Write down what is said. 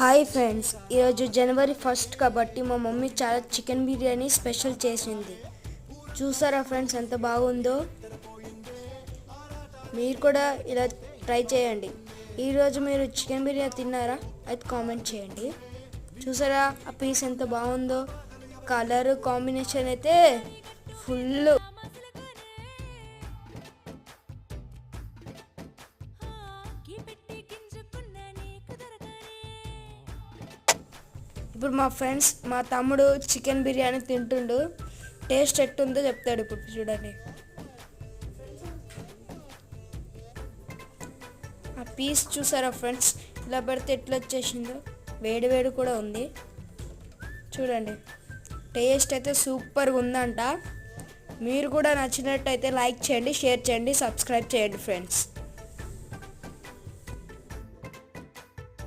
Hi friends ఈరోజు జనవరి first కాబట్టి మా మమ్మీ చాలా చికెన్ బిర్యానీ స్పెషల్ చేసింది. చూసారా ఫ్రెండ్స్ ఎంత బాగుందో? మీరు కూడా ఇలా ట్రై చేయండి. ఈరోజు మీరు చికెన్ బిర్యానీ తిన్నారా? అయితే కామెంట్ చేయండి. చూసారా ఆ పీస్ ఎంత బాగుందో? కలర్ కాంబినేషన్ అయితే ఫుల్ ఇప్పుడు మా ఫ్రెండ్స్ మా తమ్ముడు చికెన్ బిర్యానీ తింటుండు. టేస్ట్ ఎట్టుందో చెప్తాడు ఇప్పుడు చూడండి. ఆ పీస్ చూసారా ఫ్రెండ్స్? ఇలా పెడితే ఎట్లా వచ్చేసిందో? వేడి వేడి కూడా ఉంది. చూడండి. టేస్ట్ అయితే సూపర్గా ఉందంట. మీరు కూడా నచ్చినట్టయితే లైక్ చేయండి షేర్ చేయండి సబ్స్క్రైబ్ చేయండి ఫ్రెండ్స్.